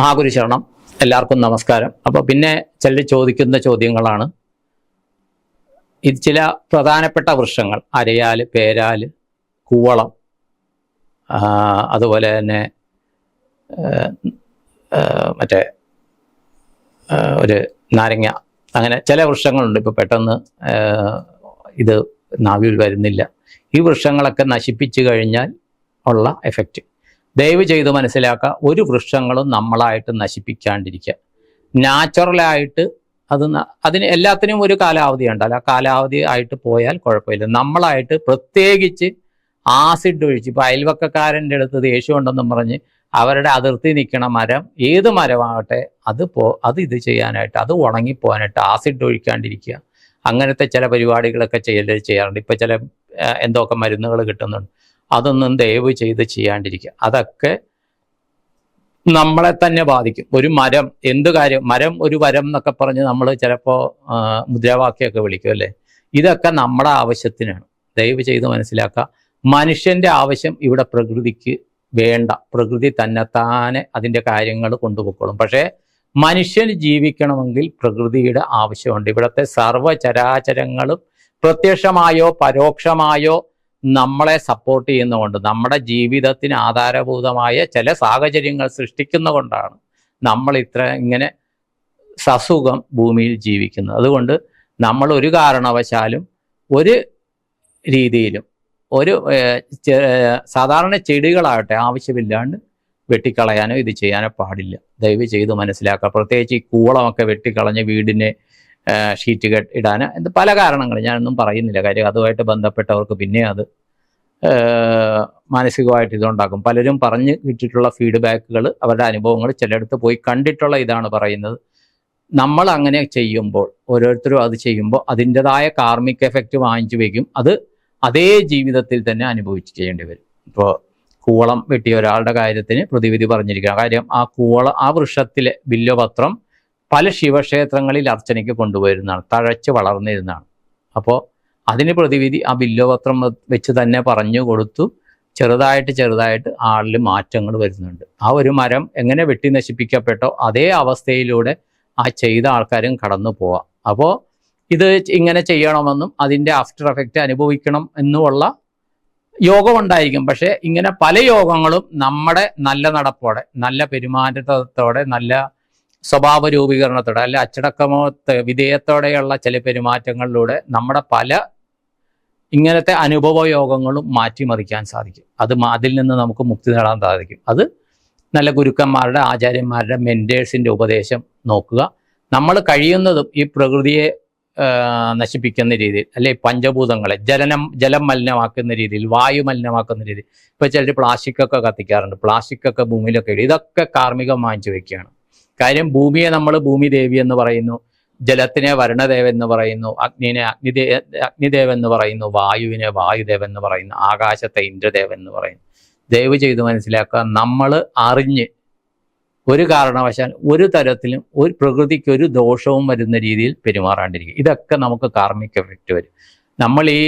മഹാഗുരു ശരണം എല്ലാവർക്കും നമസ്കാരം. അപ്പോൾ പിന്നെ ചിലർ ചോദിക്കുന്ന ചോദ്യങ്ങളാണ്. ഇത് ചില പ്രധാനപ്പെട്ട വൃക്ഷങ്ങൾ. അരയാൽ പേരാൽ കൂവളം അതുപോലെ തന്നെ മറ്റേ ഒരു നാരങ്ങ. അങ്ങനെ ചില വൃക്ഷങ്ങളുണ്ട്. ഇപ്പോൾ പെട്ടെന്ന് ഇത് നാവിൽ വരുന്നില്ല. ഈ വൃക്ഷങ്ങളൊക്കെ നശിപ്പിച്ചു കഴിഞ്ഞാൽ ഉള്ള എഫക്റ്റ് ദയവ് ചെയ്ത് മനസ്സിലാക്കുക ഒരു വൃക്ഷങ്ങളും നമ്മളായിട്ട് നശിപ്പിക്കാണ്ടിരിക്കുക നാച്ചുറലായിട്ട് അത് അതിന് എല്ലാത്തിനും ഒരു കാലാവധി ഉണ്ടല്ലോ. ആ കാലാവധി ആയിട്ട് പോയാൽ കുഴപ്പമില്ല. നമ്മളായിട്ട് പ്രത്യേകിച്ച് ആസിഡ് ഒഴിച്ച് ഇപ്പൊ അയൽവക്കക്കാരന്റെ അടുത്ത് ദേഷ്യം ഉണ്ടെന്നും പറഞ്ഞ് അവരുടെ അതിർത്തി നിൽക്കണ മരം ഏത് മരമാകട്ടെ അത് പോ അത് ഇത് ചെയ്യാനായിട്ട് അത് ഉണങ്ങിപ്പോകാനായിട്ട് ആസിഡ് ഒഴിക്കാണ്ടിരിക്കുക. അങ്ങനത്തെ ചില പരിപാടികളൊക്കെ ചെയ്യൽ ചെയ്യാറുണ്ട്. ഇപ്പൊ ചില എന്തൊക്കെ മരുന്നുകൾ കിട്ടുന്നുണ്ട്. അതൊന്നും ദയവ് ചെയ്ത് ചെയ്യാണ്ടിരിക്കുക. അതൊക്കെ നമ്മളെ തന്നെ ബാധിക്കും. ഒരു മരം എന്ത് കാര്യം? മരം ഒരു വരം എന്നൊക്കെ പറഞ്ഞ് നമ്മൾ ചിലപ്പോൾ മുദ്രാവാക്യമൊക്കെ വിളിക്കും അല്ലേ? ഇതൊക്കെ നമ്മുടെ ആവശ്യത്തിനാണ്. ദയവ് ചെയ്ത് മനസ്സിലാക്കുക. മനുഷ്യന്റെ ആവശ്യം ഇവിടെ പ്രകൃതിക്ക് വേണ്ട. പ്രകൃതി തന്നെത്താനെ അതിന്റെ കാര്യങ്ങൾ കൊണ്ടുപോയിക്കോളും. പക്ഷേ മനുഷ്യൻ ജീവിക്കണമെങ്കിൽ പ്രകൃതിയുടെ ആവശ്യമുണ്ട്. ഇവിടുത്തെ സർവചരാചരങ്ങളും പ്രത്യക്ഷമായോ പരോക്ഷമായോ നമ്മളെ സപ്പോർട്ട് ചെയ്യുന്നതുകൊണ്ട് നമ്മുടെ ജീവിതത്തിന് ആധാരഭൂതമായ ചില സാഹചര്യങ്ങൾ സൃഷ്ടിക്കുന്നതുകൊണ്ടാണ് നമ്മൾ ഇത്ര ഇങ്ങനെ സസുഖം ഭൂമിയിൽ ജീവിക്കുന്നത്. അതുകൊണ്ട് നമ്മൾ ഒരു കാരണവശാലും ഒരു രീതിയിലും ഒരു സാധാരണ ചെടികളാകട്ടെ ആവശ്യമില്ലാണ്ട് വെട്ടിക്കളയാനോ ഇത് ചെയ്യാനോ പാടില്ല. ദയവ് ചെയ്ത് മനസ്സിലാക്കുക. പ്രത്യേകിച്ച് ഈ കൂളമൊക്കെ വെട്ടിക്കളഞ്ഞ് വീടിനെ ഷീറ്റ് ഇടാൻ ഇത് പല കാരണങ്ങൾ ഞാനൊന്നും പറയുന്നില്ല. കാര്യം അതുമായിട്ട് ബന്ധപ്പെട്ടവർക്ക് പിന്നെ അത് മാനസികമായിട്ട് ഇതുണ്ടാക്കും. പലരും പറഞ്ഞ് കിട്ടിയിട്ടുള്ള ഫീഡ്ബാക്കുകൾ അവരുടെ അനുഭവങ്ങൾ ചിലയിടത്ത് പോയി കണ്ടിട്ടുള്ള ഇതാണ് പറയുന്നത്. നമ്മൾ അങ്ങനെ ചെയ്യുമ്പോൾ ഓരോരുത്തരും അത് ചെയ്യുമ്പോൾ അതിന്റെതായ കാർമിക് എഫക്റ്റ് വാങ്ങിച്ചു വയ്ക്കും. അത് അതേ ജീവിതത്തിൽ തന്നെ അനുഭവിച്ച് ചെയ്യേണ്ടി വരും. ഇപ്പോൾ കൂവളം വെട്ടിയ ഒരാളുടെ കാര്യത്തിന് പ്രതിവിധി പറഞ്ഞിരിക്കുക കാര്യം ആ കൂള ആ വൃക്ഷത്തിലെ ബില്വപത്രം പല ശിവക്ഷേത്രങ്ങളിൽ അർച്ചനയ്ക്ക് കൊണ്ടുപോയിരുന്നതാണ്. തഴച്ച് വളർന്നിരുന്നതാണ്. അപ്പോൾ അതിന് പ്രതിവിധി ആ ബില്ലോപത്രം വെച്ച് തന്നെ പറഞ്ഞു കൊടുത്തു. ചെറുതായിട്ട് ചെറുതായിട്ട് ആളിൽ മാറ്റങ്ങൾ വരുന്നുണ്ട്. ആ ഒരു മരം എങ്ങനെ വെട്ടി നശിപ്പിക്കപ്പെട്ടോ അതേ അവസ്ഥയിലൂടെ ആ ചെയ്ത ആൾക്കാരും കടന്നു പോവാം. അപ്പോൾ ഇത് ഇങ്ങനെ ചെയ്യണമെന്നും അതിന്റെ ആഫ്റ്റർ എഫക്റ്റ് അനുഭവിക്കണം എന്നുമുള്ള യോഗം ഉണ്ടായിരിക്കും പക്ഷേ ഇങ്ങനെ പല യോഗങ്ങളും നമ്മുടെ നല്ല നടപ്പോടെ നല്ല പെരുമാറ്റത്തോടെ നല്ല സ്വഭാവ രൂപീകരണത്തോടെ അല്ല അച്ചടക്കമോ വിധേയത്തോടെയുള്ള ചില പെരുമാറ്റങ്ങളിലൂടെ നമ്മുടെ പല ഇങ്ങനത്തെ അനുഭവ യോഗങ്ങളും മാറ്റിമറിക്കാൻ സാധിക്കും. അത് അതിൽ നിന്ന് നമുക്ക് മുക്തി നേടാൻ സാധിക്കും. അത് നല്ല ഗുരുക്കന്മാരുടെ ആചാര്യന്മാരുടെ മെന്റേഴ്സിന്റെ ഉപദേശം നോക്കുക. നമ്മൾ കഴിയുന്നതും ഈ പ്രകൃതിയെ നശിപ്പിക്കുന്ന രീതിയിൽ അല്ലെ പഞ്ചഭൂതങ്ങളെ ജലനം ജലം മലിനമാക്കുന്ന രീതിയിൽ വായു മലിനമാക്കുന്ന രീതിയിൽ. ഇപ്പൊ ചിലർ പ്ലാസ്റ്റിക് ഒക്കെ കത്തിക്കാറുണ്ട്. പ്ലാസ്റ്റിക് ഒക്കെ ഭൂമിയിലൊക്കെ ഇടും. ഇതൊക്കെ കാർമ്മികം വാങ്ങിച്ചു വെക്കുകയാണ്. കാര്യം ഭൂമിയെ നമ്മൾ ഭൂമി ദേവി എന്ന് പറയുന്നു ജലത്തിനെ വരുണദേവ എന്ന് പറയുന്നു അഗ്നിനെ അഗ്നിദേ അഗ്നിദേവ എന്ന് പറയുന്നു വായുവിനെ വായുദേവ എന്ന് പറയുന്നു ആകാശത്തെ ഇന്ദ്രദേവ എന്ന് പറയുന്നു. ദയവ് ചെയ്ത് മനസ്സിലാക്കുക നമ്മൾ അറിഞ്ഞ് ഒരു കാരണവശാൽ ഒരു തരത്തിലും ഒരു പ്രകൃതിക്ക് ഒരു ദോഷവും വരുന്ന രീതിയിൽ പെരുമാറാണ്ടിരിക്കുക. ഇതൊക്കെ നമുക്ക് കാർമിക് എഫക്റ്റ് വരും. നമ്മൾ ഈ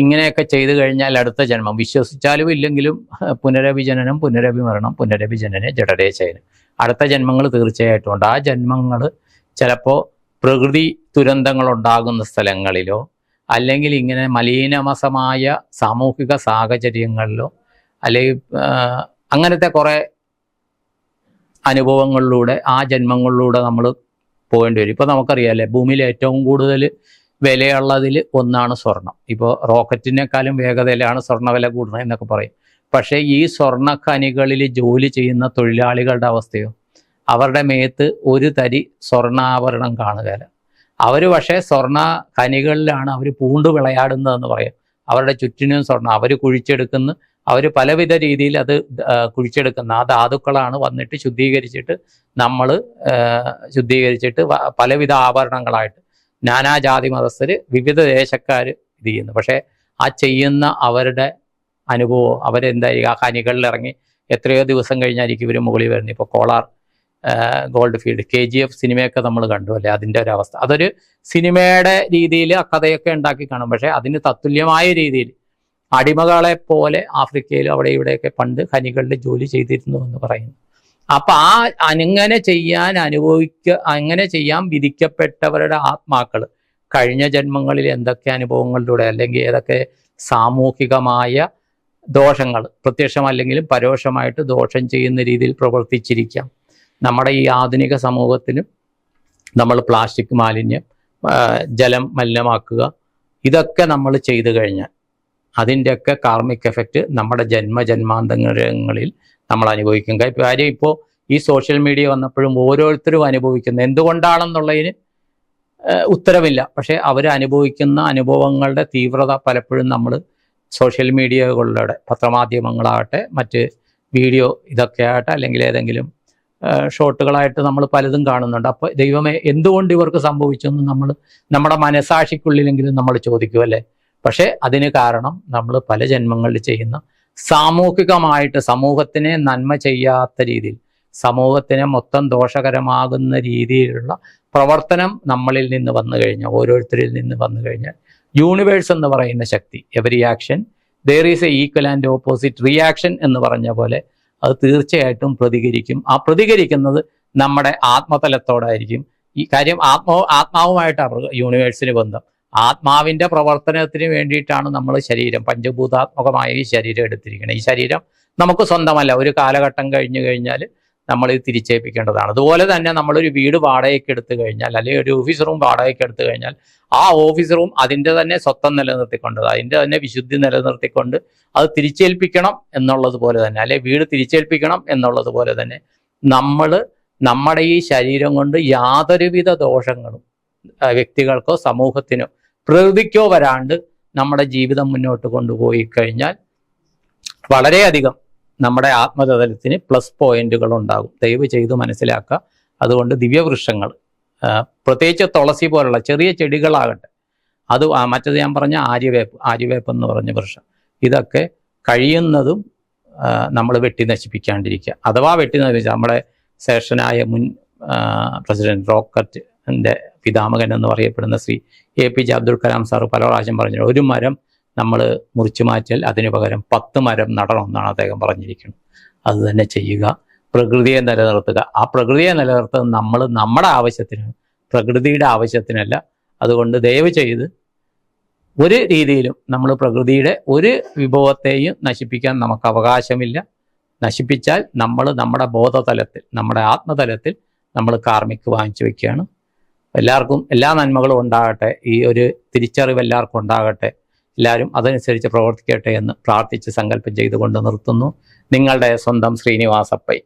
ഇങ്ങനെയൊക്കെ ചെയ്തു കഴിഞ്ഞാൽ അടുത്ത ജന്മം. വിശ്വസിച്ചാലും ഇല്ലെങ്കിലും പുനരഭിജനനം പുനരഭിമരണം പുനരഭിജനനെ ജഡരേശയനം അടുത്ത ജന്മങ്ങൾ തീർച്ചയായിട്ടും ഉണ്ട് ആ ജന്മങ്ങൾ ചിലപ്പോൾ പ്രകൃതി ദുരന്തങ്ങൾ ഉണ്ടാകുന്ന സ്ഥലങ്ങളിലോ അല്ലെങ്കിൽ ഇങ്ങനെ മലീനമസമായ സാമൂഹിക സാഹചര്യങ്ങളിലോ അല്ലെങ്കിൽ അങ്ങനത്തെ കുറേ അനുഭവങ്ങളിലൂടെ ആ ജന്മങ്ങളിലൂടെ നമ്മൾ പോകേണ്ടി വരും. ഇപ്പോൾ നമുക്കറിയാമല്ലേ ഭൂമിയിൽ ഏറ്റവും കൂടുതൽ വിലയുള്ളതിൽ ഒന്നാണ് സ്വർണം ഇപ്പോൾ റോക്കറ്റിനേക്കാളും വേഗതയിലാണ് സ്വർണ വില കൂടുന്നത് എന്നൊക്കെ പറയും. പക്ഷേ ഈ സ്വർണഖനികളിൽ ജോലി ചെയ്യുന്ന തൊഴിലാളികളുടെ അവസ്ഥയോ? അവരുടെ മേത്ത് ഒരു തരി സ്വർണാഭരണം കാണുകയില്ല അവർ പക്ഷേ സ്വർണ ഖനികളിലാണ് അവർ പൂണ്ട് വിളയാടുന്നതെന്ന് പറയാം. അവരുടെ ചുറ്റിനും സ്വർണം. അവർ കുഴിച്ചെടുക്കുന്നു. അവർ പലവിധ രീതിയിൽ അത് കുഴിച്ചെടുക്കുന്ന. ആ ധാതുക്കളാണ് വന്നിട്ട് ശുദ്ധീകരിച്ചിട്ട് നമ്മൾ ശുദ്ധീകരിച്ചിട്ട് പലവിധ ആഭരണങ്ങളായിട്ട് നാനാജാതി മതസ്ഥർ വിവിധ ദേശക്കാർ ഇത് ചെയ്യുന്നു. പക്ഷേ ആ ചെയ്യുന്ന അവരുടെ അനുഭവം അവരെന്തായിരിക്കും? ആ കനികളിൽ ഇറങ്ങി എത്രയോ ദിവസം കഴിഞ്ഞായിരിക്കും ഇവർ മുകളിൽ വരുന്നത്. ഇപ്പോൾ Kolar gold field K G F സിനിമയൊക്കെ നമ്മൾ കണ്ടു അല്ലേ? അതിന്റെ ഒരു അവസ്ഥ. അതൊരു സിനിമയുടെ രീതിയിൽ ആ കഥയൊക്കെ ഉണ്ടാക്കി കാണും. പക്ഷേ അതിന് തത്തുല്യമായ രീതിയിൽ അടിമകളെ പോലെ ആഫ്രിക്കയിലും അവിടെ ഇവിടെയൊക്കെ പണ്ട് ഖനികളിൽ ജോലി ചെയ്തിരുന്നു എന്ന് പറയുന്നു. അപ്പൊ ആ അങ്ങനെ ചെയ്യാൻ അനുഭവിക്ക അങ്ങനെ ചെയ്യാൻ വിധിക്കപ്പെട്ടവരുടെ ആത്മാക്കൾ കഴിഞ്ഞ ജന്മങ്ങളിൽ എന്തൊക്കെ അനുഭവങ്ങളിലൂടെ അല്ലെങ്കിൽ ഏതൊക്കെ സാമൂഹികമായ ദോഷങ്ങൾ പ്രത്യക്ഷമല്ലെങ്കിലും പരോക്ഷമായിട്ട് ദോഷം ചെയ്യുന്ന രീതിയിൽ പ്രവർത്തിച്ചിരിക്കാം. നമ്മുടെ ഈ ആധുനിക സമൂഹത്തിലും നമ്മൾ പ്ലാസ്റ്റിക് മാലിന്യം ജലം മലിനമാക്കുക ഇതൊക്കെ നമ്മൾ ചെയ്തു കഴിഞ്ഞാൽ അതിന്റെയൊക്കെ കാർമിക് എഫക്റ്റ് നമ്മുടെ ജന്മജന്മാന്തങ്ങളിൽ നമ്മൾ അനുഭവിക്കും. കാര്യം ഇപ്പോൾ ഈ സോഷ്യൽ മീഡിയ വന്നപ്പോഴും ഓരോരുത്തരും അനുഭവിക്കുന്നത് എന്തുകൊണ്ടാണെന്നുള്ളതിന് ഉത്തരവില്ല പക്ഷേ അവർ അനുഭവിക്കുന്ന അനുഭവങ്ങളുടെ തീവ്രത പലപ്പോഴും നമ്മൾ സോഷ്യൽ മീഡിയകളിലൂടെ പത്രമാധ്യമങ്ങളാകട്ടെ മറ്റ് വീഡിയോ ഇതൊക്കെ ആകട്ടെ അല്ലെങ്കിൽ ഏതെങ്കിലും ഷോട്ടുകളായിട്ട് നമ്മൾ പലതും കാണുന്നുണ്ട്. അപ്പോൾ ദൈവമേ എന്തുകൊണ്ട് ഇവർക്ക് സംഭവിച്ചു എന്ന് നമ്മൾ നമ്മുടെ മനസാക്ഷിക്കുള്ളിലെങ്കിലും നമ്മൾ ചോദിക്കും അല്ലേ? പക്ഷേ അതിന് കാരണം നമ്മൾ പല ജന്മങ്ങളിൽ ചെയ്യുന്ന സാമൂഹികമായിട്ട് സമൂഹത്തിനെ നന്മ ചെയ്യാത്ത രീതിയിൽ സമൂഹത്തിനെ മൊത്തം ദോഷകരമാകുന്ന രീതിയിലുള്ള പ്രവർത്തനം നമ്മളിൽ നിന്ന് വന്നു കഴിഞ്ഞാൽ ഓരോരുത്തരിൽ നിന്ന് വന്നു കഴിഞ്ഞാൽ യൂണിവേഴ്സ് എന്ന് പറയുന്ന ശക്തി. Every action there is a equal and opposite reaction എന്ന് പറഞ്ഞ പോലെ അത് തീർച്ചയായിട്ടും പ്രതികരിക്കും. ആ പ്രതികരിക്കുന്നത് നമ്മുടെ ആത്മതലത്തോടായിരിക്കും. ഈ കാര്യം ആത്മാവ് ആത്മാവുമായിട്ടാണ് യൂണിവേഴ്സിന് ബന്ധം. ആത്മാവിന്റെ പ്രവർത്തനത്തിന് വേണ്ടിയിട്ടാണ് നമ്മൾ ശരീരം പഞ്ചഭൂതാത്മകമായ ഈ ശരീരം എടുത്തിരിക്കുന്നത്. ഈ ശരീരം നമുക്ക് സ്വന്തമല്ല. ഒരു കാലഘട്ടം കഴിഞ്ഞു കഴിഞ്ഞാൽ നമ്മൾ ഇത് തിരിച്ചേൽപ്പിക്കേണ്ടതാണ്. അതുപോലെ തന്നെ നമ്മളൊരു വീട് വാടകയ്ക്ക് എടുത്തു കഴിഞ്ഞാൽ അല്ലെങ്കിൽ ഒരു ഓഫീസ് റൂം വാടകയ്ക്ക് എടുത്തു കഴിഞ്ഞാൽ ആ ഓഫീസ് റൂം അതിന്റെ തന്നെ സ്വത്തം നിലനിർത്തിക്കൊണ്ട് അതിന്റെ തന്നെ വിശുദ്ധി നിലനിർത്തിക്കൊണ്ട് അത് തിരിച്ചേൽപ്പിക്കണം എന്നുള്ളത് പോലെ തന്നെ അല്ലെ വീട് തിരിച്ചേൽപ്പിക്കണം എന്നുള്ളത് പോലെ തന്നെ നമ്മൾ നമ്മുടെ ഈ ശരീരം കൊണ്ട് യാതൊരുവിധ ദോഷങ്ങളും വ്യക്തികൾക്കോ സമൂഹത്തിനോ പ്രകൃതിക്കോ വരാണ്ട് നമ്മുടെ ജീവിതം മുന്നോട്ട് കൊണ്ടുപോയി കഴിഞ്ഞാൽ വളരെയധികം നമ്മുടെ ആത്മതലത്തിന് പ്ലസ് പോയിന്റുകൾ ഉണ്ടാകും ദയവ് ചെയ്ത് മനസ്സിലാക്കുക. അതുകൊണ്ട് ദിവ്യവൃക്ഷങ്ങൾ പ്രത്യേകിച്ച് തുളസി പോലുള്ള ചെറിയ ചെടികളാകട്ടെ. അത് മറ്റത് ഞാൻ പറഞ്ഞ ആര്യവേപ്പ് ആര്യവേപ്പ് എന്ന് പറഞ്ഞ വൃക്ഷം. ഇതൊക്കെ കഴിയുന്നതും നമ്മൾ വെട്ടി നശിപ്പിക്കാണ്ടിരിക്കുക. അഥവാ വെട്ടി നശിപ്പിച്ച നമ്മുടെ സേഷനായ മുൻ പ്രസിഡന്റ് റോക്കറ്റ് റോക്കറ്റിന്റെ പിതാമകൻ എന്ന് പറയപ്പെടുന്ന Shri A P J Abdul Kalam sir പല പ്രാവശ്യം പറഞ്ഞു ഒരു മരം നമ്മൾ മുറിച്ചു മാറ്റിയാൽ അതിനു പകരം പത്ത് മരം നടണം എന്നാണ് അദ്ദേഹം പറഞ്ഞിരിക്കുന്നത്. അത് തന്നെ ചെയ്യുക. പ്രകൃതിയെ നിലനിർത്തുക. ആ പ്രകൃതിയെ നിലനിർത്തുക നമ്മൾ നമ്മുടെ ആവശ്യത്തിന് പ്രകൃതിയുടെ ആവശ്യത്തിനല്ല. അതുകൊണ്ട് ദയവ് ചെയ്ത് ഒരു രീതിയിലും നമ്മൾ പ്രകൃതിയുടെ ഒരു വിഭവത്തെയും നശിപ്പിക്കാൻ നമുക്ക് അവകാശമില്ല. നശിപ്പിച്ചാൽ നമ്മൾ നമ്മുടെ ബോധതലത്തിൽ നമ്മുടെ ആത്മതലത്തിൽ നമ്മൾ കാർമിക്ക് വാങ്ങിച്ചു വെക്കുകയാണ് എല്ലാവർക്കും എല്ലാ നന്മകളും ഉണ്ടാകട്ടെ. ഈ ഒരു തിരിച്ചറിവ് എല്ലാവർക്കും ഉണ്ടാകട്ടെ. എല്ലാവരും അതനുസരിച്ച് പ്രവർത്തിക്കട്ടെ എന്ന് പ്രാർത്ഥിച്ച് സങ്കല്പം ചെയ്തുകൊണ്ട് നിർത്തുന്നു. നിങ്ങളുടെ സ്വന്തം ശ്രീനിവാസപ്പൈ.